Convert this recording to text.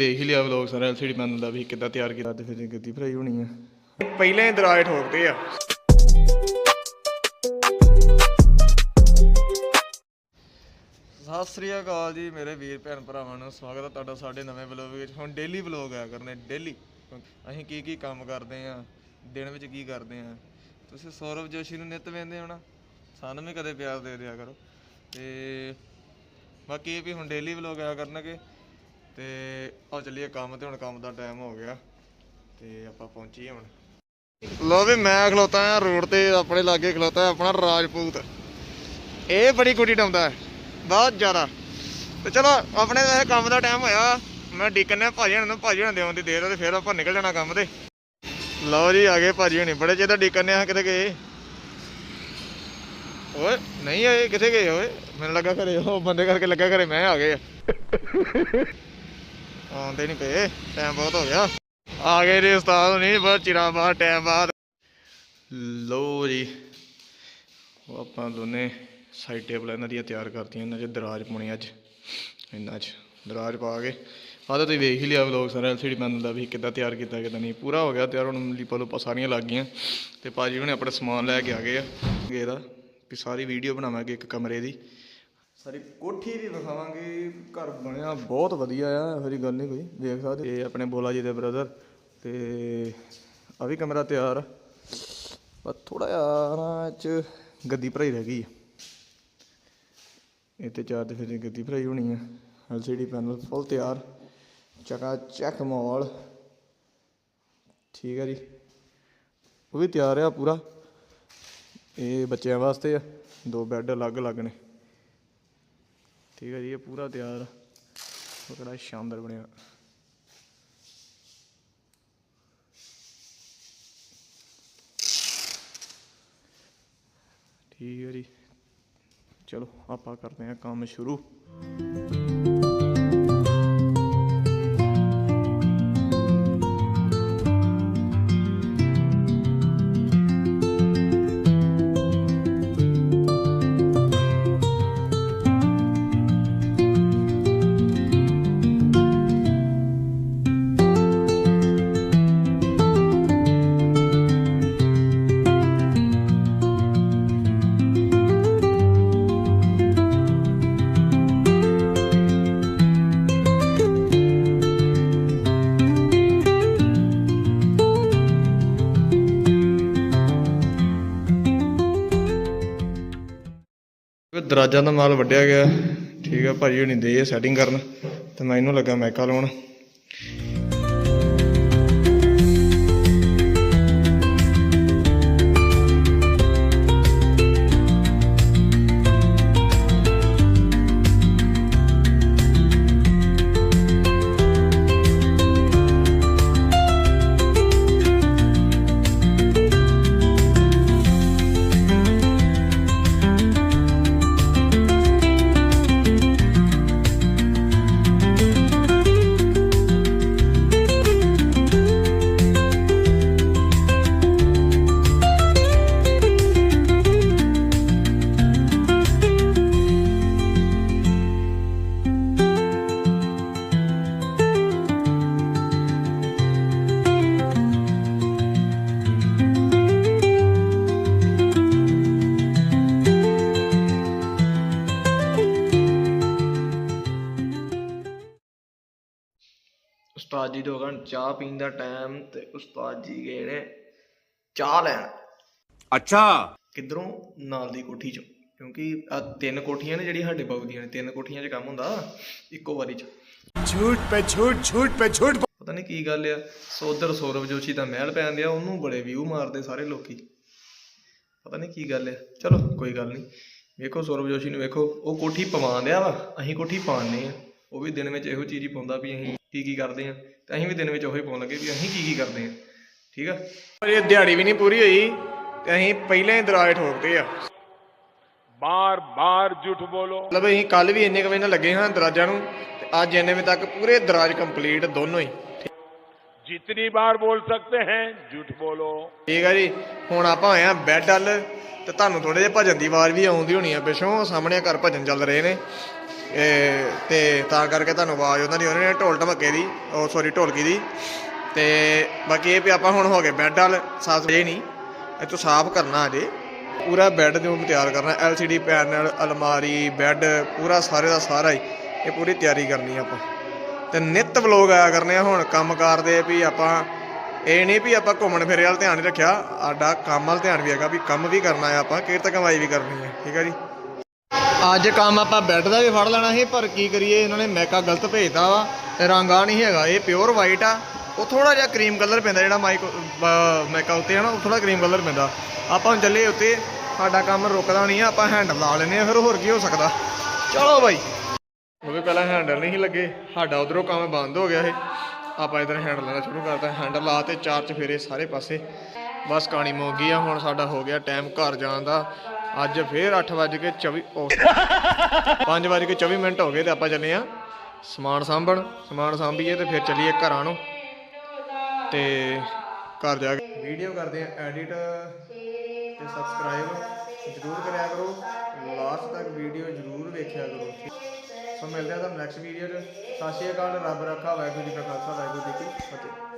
ਵੇਖ ਹੀ ਲਿਆ ਵਲੌਗ ਸਾਰਾ ਐਲਸੀਡੀ ਪੈਨਲ ਦਾ ਵੀ ਕਿੱਦਾਂ ਤਿਆਰ ਕੀਤਾ ਤੇ ਫਿਰ ਗੱਦੀ ਭਰਾਈ ਹੋਣੀ ਆ। ਪਹਿਲਾਂ ਹੀ ਦਰਾਜ ਠੋਕਦੇ ਆ। ਸਤਿ ਸ੍ਰੀ ਅਕਾਲ ਜੀ ਮੇਰੇ ਵੀਰ ਭੈਣ ਭਰਾਵਾਂ ਨੂੰ ਸਵਾਗਤ ਹੈ ਤੁਹਾਡਾ ਸਾਡੇ ਨਵੇਂ ਵਲੌਗ ਵਿੱਚ। ਹੁਣ ਡੇਲੀ ਵਲੌਗ ਆਇਆ ਕਰਨੇ ਡੇਲੀ ਅਸੀਂ ਕੀ ਕੀ ਕੰਮ ਕਰਦੇ ਆ ਦਿਨ ਵਿੱਚ ਕੀ ਕਰਦੇ ਆ। ਤੁਸੀਂ ਸੌਰਵ ਜੋਸ਼ੀ ਨੂੰ ਨਿਤ ਵੇਂਦੇ ਹੋ ਨਾ ਸਾਨੂੰ ਵੀ ਕਦੇ ਪਿਆਰ ਦੇ ਦਿਆ ਕਰੋ। ਤੇ ਬਾਕੀ ਇਹ ਵੀ ਹੁਣ ਡੇਲੀ ਵਲੌਗ ਆਇਆ ਕਰਨਗੇ। ਤੇ ਆ ਚੱਲੀਏ ਕੰਮ ਤੇ, ਹੁਣ ਕੰਮ ਦਾ ਟਾਈਮ ਹੋ ਗਿਆ ਤੇ ਆਪਾਂ ਪਹੁੰਚੀਏ ਹੁਣ। ਲੋ ਵੀ ਮੈਂ ਖਲੋਤਾ ਆ, ਰੋਡ ਤੇ ਆਪਣੇ ਲਾਗੇ ਖਲੋਤਾ ਆਪਣਾ ਰਾਜਪੂਤ। ਇਹ ਬੜੀ ਕੁੜੀ ਡਾਉਂਦਾ ਬਹੁਤ ਜ਼ਿਆਦਾ। ਤੇ ਚਲੋ, ਆਪਣੇ ਵੈਸੇ ਕੰਮ ਦਾ ਟਾਈਮ ਹੋਇਆ। ਮੈਂ ਡੀਕਨੇ ਭਾਜੀ ਹਣ ਨੂੰ ਭਾਜੀ ਹਣ ਦੇਉਣ ਦੀ ਦੇਰ ਤੇ ਫਿਰ ਆਪਾਂ ਨਿਕਲ ਜਾਣਾ ਕੰਮ ਤੇ। ਲਓ ਜੀ, ਆ ਗਏ ਭਾਜੀ ਹਣੀ। ਬੜੇ ਚਿਰ ਦਾ ਡੀਕਨੇ ਆ ਕਿਤੇ ਗਏ। ਓਏ, ਨਹੀਂ ਆਏ, ਕਿੱਥੇ ਗਏ ਓਏ? ਮੈਨੂੰ ਲੱਗਾ ਘਰੇ, ਉਹ ਬੰਦੇ ਕਰਕੇ ਲੱਗਾ ਘਰੇ ਮੈਂ ਆ ਗਏ ਆਉਂਦੇ ਨਹੀਂ ਪਏ ਟਾਈਮ ਬਹੁਤ ਹੋ ਗਿਆ। ਆ ਗਏ ਜੀ ਉਸਤਾਦ ਨਹੀਂ ਬਹੁਤ ਚਿਰਾਂ ਬਾਅਦ ਟਾਈਮ ਬਾਅਦ। ਲੋ ਜੀ, ਉਹ ਆਪਾਂ ਦੋਨੇ ਸਾਈਡ ਟੇਬਲ ਇਹਨਾਂ ਦੀਆਂ ਤਿਆਰ ਕਰਤੀਆਂ, ਇਹਨਾਂ 'ਚ ਦਰਾਜ ਪਾਉਣੀ ਅੱਜ, ਇਹਨਾਂ 'ਚ ਦਰਾਜ ਪਾ ਕੇ। ਆਹ ਤਾਂ ਤੁਸੀਂ ਵੇਖ ਹੀ ਲਿਆ ਵਲੌਗ ਸਾਰਾ ਐਲਸੀਡੀ ਪੈਨਲ ਦਾ ਵੀ ਕਿੱਦਾਂ ਤਿਆਰ ਕੀਤਾ, ਕਿੱਦਾਂ ਨਹੀਂ। ਪੂਰਾ ਹੋ ਗਿਆ ਤਿਆਰ, ਹੁਣ ਲੀਪਾ ਲੂਪਾ ਸਾਰੀਆਂ ਲੱਗ ਗਈਆਂ। ਤੇ ਭਾਜੀ ਹੁਣੇ ਆਪਣਾ ਸਮਾਨ ਲੈ ਕੇ ਆ ਗਏ ਆ। ਗਏ ਦਾ ਵੀ ਸਾਰੀ ਵੀਡੀਓ ਬਣਾਵਾਂਗੇ ਇੱਕ ਕਮਰੇ ਦੀ। ਸਾਰੀ ਕੋਠੀ ਵੀ ਦਿਖਾਵਾਂਗੇ। ਘਰ ਬਣਿਆ ਬਹੁਤ ਵਧੀਆ ਆ, ਇਹੋ ਜਿਹੀ ਗੱਲ ਨਹੀਂ ਕੋਈ ਦੇਖ ਸਕਦੇ ਇਹ ਆਪਣੇ ਬੋਲਾ ਜੀ ਦੇ ਬ੍ਰਦਰ ਤੇ ਆ ਵੀ ਕਮਰਾ ਤਿਆਰ ਆ। ਬਸ ਥੋੜਾ ਜਿਹਾ ਨਾ ਚ ਗੱਦੀ ਭਰਾਈ ਰਹਿ ਗਈ ਆ। ਇਹ ਤੇ ਚਾਰ ਤੇ ਫਿਰ ਗੱਦੀ ਭਰਾਈ ਹੋਣੀ ਆ। ਐਲਸੀਡੀ ਪੈਨਲ ਫੁੱਲ ਤਿਆਰ, ਚਕਾ ਚੈੱਕ ਮਾਲ ਠੀਕ ਹੈ ਜੀ। ਉਹ ਵੀ ਤਿਆਰ ਆ ਪੂਰਾ। ਇਹ ਬੱਚਿਆਂ ਵਾਸਤੇ ਆ, ਦੋ ਬੈੱਡ ਅਲੱਗ ਅਲੱਗ ਨੇ। ਠੀਕ ਹੈ ਜੀ, ਇਹ ਪੂਰਾ ਤਿਆਰ। ਆ ਉਹ ਕਿਹੜਾ ਸ਼ਾਨਦਾਰ ਬਣਿਆ। ਠੀਕ ਹੈ ਜੀ। ਚਲੋ, ਆਪਾਂ ਕਰਦੇ ਹਾਂ ਕੰਮ ਸ਼ੁਰੂ। ਦਰਾਜਾਂ ਦਾ ਮਾਲ ਵੱਢਿਆ ਗਿਆ। ਠੀਕ ਆ, ਭਾਜੀ ਹੁਣੀ ਦੇ ਸੈਟਿੰਗ ਕਰਨ ਤੇ ਮੈਂ ਇਹਨੂੰ ਲੱਗਾ ਮੈਕਾ ਲਾਉਣ ਉਸਤਾਦ ਜੀ ਤੋਂ ਕਹਿੰਦੇ ਚਾਹ ਪੀਣ ਦਾ ਟਾਈਮ ਤੇ ਉਸਤਾਦ ਜੀ ਗਏ ਚਾਹ ਲੈਣ। ਅੱਛਾ। ਕਿਧਰੋਂ? ਨਾਲ ਦੀ ਕੋਠੀ ਚੋਂ। ਕਿਉਂਕਿ ਆ ਤਿੰਨ ਕੋਠੀਆਂ ਨੇ ਜਿਹੜੀ ਸਾਡੇ ਬਾਬੂ ਦੀਆਂ ਨੇ। ਤਿੰਨ ਕੋਠੀਆਂ 'ਚ ਕੰਮ ਹੁੰਦਾ। ਇੱਕੋ ਵਾਰੀ 'ਚ। ਝੂਠ ਪੇ ਝੂਠ ਝੂਠ ਪੇ ਝੂਠ ਪਤਾ ਨਹੀਂ ਕੀ ਗੱਲ ਆ। ਸੋ ਉਧਰ ਸੌਰਵ ਜੋਸ਼ੀ ਦਾ ਮਹਿਲ ਪੈਣ ਦਿਆ ਉਹਨੂੰ ਬੜੇ ਵਿਊ ਮਾਰਦੇ ਸਾਰੇ ਲੋਕੀ। ਪਤਾ ਨਹੀਂ ਕੀ ਗੱਲ ਆ। ਚਲੋ ਕੋਈ ਗੱਲ ਨਹੀਂ ਵੇਖੋ ਸੌਰਵ ਜੋਸ਼ੀ ਨੂੰ ਵੇਖੋ। ਉਹ ਕੋਠੀ ਪਵਾਉਂਦਿਆ ਵਾ। ਅਸੀਂ ਕੋਠੀ ਪਾਉਂਦੇ ਆ। ਉਹ ਵੀ ਦਿਨ ਵਿੱਚ ਇਹੋ ਚੀਜ਼ ਹੀ ਪਾਉਂਦਾ ਵੀ ਅਸੀਂ ਕੀ ਕੀ ਕਰਦੇ ਆ ਤੇ ਅਸੀਂ ਵੀ ਦਿਨ ਵਿੱਚ ਉਹੀ ਪਾਉਣ ਲੱਗੇ ਵੀ ਅਸੀਂ ਕੀ ਕੀ ਕਰਦੇ ਆ ਠੀਕ ਆ? ਪਰ ਇਹ ਦਿਹਾੜੀ ਵੀ ਨਹੀਂ ਪੂਰੀ ਹੋਈ ਤੇ ਅਸੀਂ ਪਹਿਲਾਂ ਹੀ ਦਰਾਏ ਠੋਕਦੇ ਆ। ਬਾਰ ਬਾਰ ਝੂਠ ਬੋਲੋ। ਮਤਲਬ ਅਸੀਂ ਕੱਲ ਵੀ ਇੰਨੇ ਕਵੇਂ ਨਾਲ ਲੱਗੇ ਹਾਂ ਦਰਾਜਾਂ ਨੂੰ ਤੇ ਅੱਜ ਇੰਨੇ ਵੇ ਤੱਕ ਪੂਰੇ ਦਰਾਜ ਕੰਪਲੀਟ ਦੋਨੋਂ ਹੀ। ਜਿੰਨੀ ਵਾਰ ਬੋਲ ਸਕਦੇ ਹੈ ਝੂਠ ਬੋਲੋ। ਠੀਕ ਆ ਜੀ ਹੁਣ ਆਪਾਂ ਆਏ ਬੈਡ ਬੈੱਡ ਤੇ ਤੁਹਾਨੂੰ ਥੋੜੇ ਜਿਹਾ ਭਜਨ ਦੀ ਆਵਾਜ਼ ਵੀ ਆਉਂਦੀ ਹੋਣੀ ਆ ਪਿਛੋਂ ਸਾਹਮਣੇ ਘਰ ਭਜਨ ਚੱਲ ਰਹੇ ਨੇ। ਤੇ ਤਾਂ ਕਰਕੇ ਤੁਹਾਨੂੰ ਆਵਾਜ਼ ਉਹਨਾਂ ਦੀ, ਉਹਨਾਂ ਨੇ ਢੋਲ ਢਮੱਕੇ ਦੀ, ਉਹ ਸੌਰੀ ਢੋਲਕੀ ਦੀ। ਤੇ ਬਾਕੀ ਇਹ ਵੀ ਆਪਾਂ ਹੁਣ ਹੋ ਗਏ ਬੈੱਡ ਵਾਲ, ਸਾਫ਼ ਜੇ ਨਹੀਂ। ਇਹ ਤੋਂ ਸਾਫ਼ ਕਰਨਾ ਅਜੇ। ਪੂਰਾ ਬੈੱਡ ਨੂੰ ਤਿਆਰ ਕਰਨਾ LCD ਪੈਨਲ ਅਲਮਾਰੀ ਬੈੱਡ ਪੂਰਾ ਸਾਰੇ ਦਾ ਸਾਰਾ ਹੀ। ਇਹ ਪੂਰੀ ਤਿਆਰੀ ਕਰਨੀ ਆਪਾਂ। ਤੇ ਨਿਤ ਵਲੋਗ ਆਇਆ ਕਰਨੇ ਆ ਹੁਣ ਕੰਮ ਕਰਦੇ ਵੀ ਆਪਾਂ, ਇਹ ਨਹੀਂ ਵੀ ਆਪਾਂ ਘੁੰਮਣ ਫਿਰੇ ਵਾਲ ਧਿਆਨ ਨਹੀਂ ਰੱਖਿਆ, ਸਾਡਾ ਕੰਮ ਵਾਲ ਧਿਆਨ ਵੀ ਹੈਗਾ ਵੀ ਕੰਮ ਵੀ ਕਰਨਾ ਹੈ ਆਪਾਂ, ਕਿਰਤ ਕਮਾਈ ਵੀ ਕਰਨੀ ਹੈ ਠੀਕ ਹੈ ਜੀ? ਅੱਜ ਕੰਮ ਆਪਾਂ ਬੈੱਡ ਦਾ ਵੀ ਫੜ ਲੈਣਾ ਸੀ, ਪਰ ਕੀ ਕਰੀਏ, ਇਹਨਾਂ ਨੇ ਮੈਕਾ ਗਲਤ ਭੇਜਤਾ ਵਾ ਰੰਗ ਆ ਨਹੀਂ ਹੈਗਾ, ਇਹ ਪਿਓਰ ਵਾਈਟ ਆ। ਉਹ ਥੋੜਾ ਜਿਹਾ ਕਰੀਮ ਕਲਰ ਪੈਂਦਾ ਜਿਹੜਾ ਮਾਈਕ ਮੈਕਾ ਉੱਤੇ ਹੈ ਨਾ ਉਹ ਥੋੜਾ ਕਰੀਮ ਕਲਰ ਪੈਂਦਾ। ਆਪਾਂ ਹੁਣ ਚੱਲੇ ਉੱਤੇ, ਸਾਡਾ ਕੰਮ ਰੁਕਦਾ ਨਹੀਂ ਆ, ਆਪਾਂ ਹੈਂਡਲ ਲਾ ਲੈਨੇ ਆ ਫਿਰ ਹੋਰ ਕੀ ਹੋ ਸਕਦਾ। ਚਲੋ ਬਾਈ। ਉਹ ਵੀ ਪਹਿਲਾਂ ਹੈਂਡਲ ਨਹੀਂ ਸੀ ਲੱਗੇ, ਸਾਡਾ ਉਧਰੋਂ ਕੰਮ ਬੰਦ ਹੋ ਗਿਆ ਇਹ ਆਪਾਂ ਇਧਰ ਹੈਂਡਲ ਲਾਣਾ ਸ਼ੁਰੂ ਕਰਤਾ ਹੈਂਡਲ ਲਾ ਤੇ ਚਾਰ ਚ ਫੇਰੇ ਸਾਰੇ ਪਾਸੇ। ਬਸ ਕਹਾਣੀ ਮੁੱਕ ਆ, ਹੁਣ ਸਾਡਾ ਹੋ ਗਿਆ ਟਾਈਮ ਘਰ ਜਾਣ ਦਾ। ਅੱਜ ਫੇਰ 8:24 ਉਹ 5:24 ਮਿੰਟ ਹੋ ਗਏ ਤੇ ਆਪਾਂ ਚੱਲੇ ਆ ਸਮਾਨ ਸਾਂਭਣ ਸਮਾਨ ਸਾਂਭੀਏ ਤੇ ਫਿਰ ਚੱਲੀਏ ਘਰਾਂ ਨੂੰ। ਤੇ ਘਰ ਜਾ ਕੇ ਵੀਡੀਓ ਕਰਦੇ ਆ ਐਡਿਟ ਤੇ ਸਬਸਕ੍ਰਾਈਬ ਜਰੂਰ ਕਰਿਆ ਕਰੋ। ਲਾਸਟ ਤੱਕ ਵੀਡੀਓ ਜਰੂਰ ਵੇਖਿਆ ਕਰੋ। ਸੋ ਮਿਲਦੇ ਆ ਤੁਹਾਨੂੰ ਨੈਕਸਟ ਵੀਡੀਓ 'ਚ। ਸਤਿ ਸ਼੍ਰੀ ਅਕਾਲ ਰੱਬ ਰੱਖਾ ਵਾਹਿਗੁਰੂ ਜੀ ਕਾ ਖਾਲਸਾ ਵਾਹਿਗੁਰੂ ਜੀ ਕੀ ਫਤਿਹ।